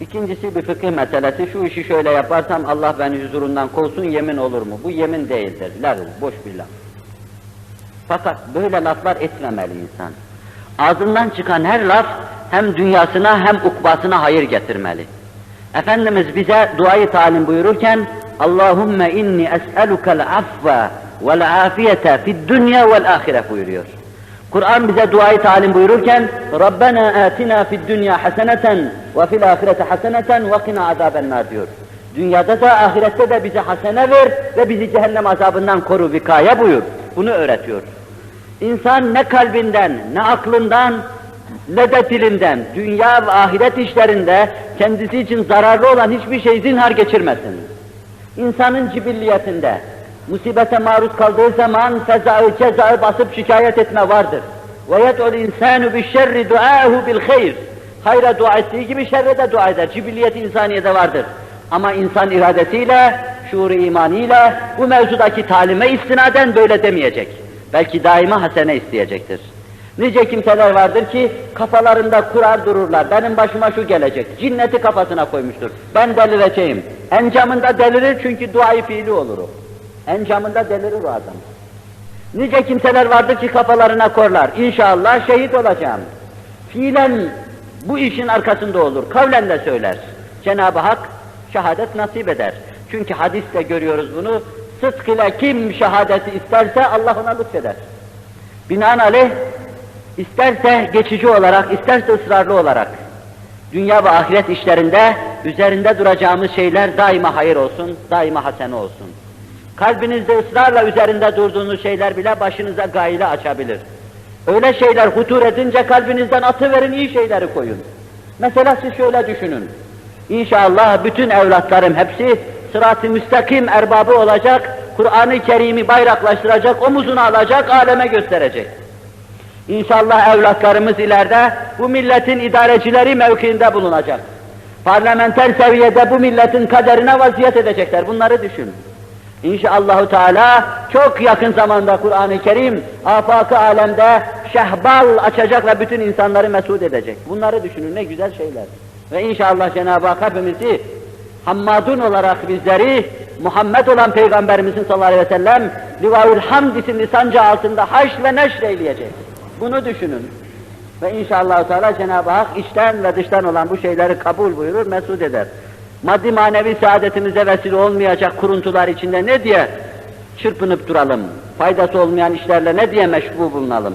İkincisi bir fıkıh meselesi, şu işi şöyle yaparsam Allah beni huzurundan kovsun yemin olur mu? Bu yemin değildir, laf, boş bir laf. Fakat böyle laflar etmemeli insan. Ağzından çıkan her laf hem dünyasına hem ukbasına hayır getirmeli. Efendimiz bize duayı talim buyururken Allahümme inni es'elukel affe vel afiyete fid dünya vel ahire buyuruyor. Kur'an bize duayı talim buyururken Rabbena atina fid dünya haseneten ve fil ahirete haseneten ve qina azaben nar diyor. Dünyada da ahirette de bize hasene ver ve bizi cehennem azabından koru vikaya buyur. Bunu öğretiyor. İnsan ne kalbinden, ne aklından, ne de dilinden, dünya ve ahiret işlerinde kendisi için zararlı olan hiçbir şey zinhar geçirmesin. İnsanın cibilliyetinde, musibete maruz kaldığı zaman fezayı cezayı basıp şikayet etme vardır. Ve yed'ul insanu bi şerri duahu bil hayr. Hayra dua ettiği gibi şerre de dua eder. Cibilliyet insaniyede vardır. Ama insan iradesiyle, şuur imanıyla bu mevzudaki talime istinaden böyle demeyecek. Belki daima hasene isteyecektir. Nice kimseler vardır ki kafalarında kurar dururlar. Benim başıma şu gelecek. Cinneti kafasına koymuştur. Ben delireceğim. Encamında delirir çünkü duayı fiili olur. Encamında delirir o adam. Nice kimseler vardır ki kafalarına korlar. İnşallah şehit olacağım. Fiilen bu işin arkasında olur. Kavlen de söyler. Cenab-ı Hak şehadet nasip eder. Çünkü hadiste görüyoruz bunu. Sıdk ile kim şehadeti isterse Allah ona lütfeder. Binaenaleyh isterse geçici olarak, isterse ısrarlı olarak dünya ve ahiret işlerinde üzerinde duracağımız şeyler daima hayır olsun, daima hasene olsun. Kalbinizde ısrarla üzerinde durduğunuz şeyler bile başınıza gayle açabilir. Öyle şeyler hutur edince kalbinizden atıverin, iyi şeyleri koyun. Mesela siz şöyle düşünün. İnşallah bütün evlatlarım hepsi sırat-ı müstakim erbabı olacak, Kur'an-ı Kerim'i bayraklaştıracak, omuzuna alacak, aleme gösterecek. İnşallah evlatlarımız ileride bu milletin idarecileri mevkiinde bulunacak. Parlamenter seviyede bu milletin kaderine vaziyet edecekler. Bunları düşün. İnşallahü Teala çok yakın zamanda Kur'an-ı Kerim afakı alemde şehbal açacak ve bütün insanları mesut edecek. Bunları düşünün ne güzel şeyler. Ve inşallah Cenab-ı Hak hepimizi Hammadun olarak bizleri Muhammed olan Peygamberimizin sallallahu aleyhi ve sellem Livaül Hamd isimli sancağı altında haş ve neşr eyleyecek. Bunu düşünün. Ve inşallah Teala Cenab-ı Hak içten ve dıştan olan bu şeyleri kabul buyurur, mesut eder. Maddi manevi saadetimize vesile olmayacak kuruntular içinde ne diye çırpınıp duralım? Faydası olmayan işlerle ne diye meşgul bulunalım?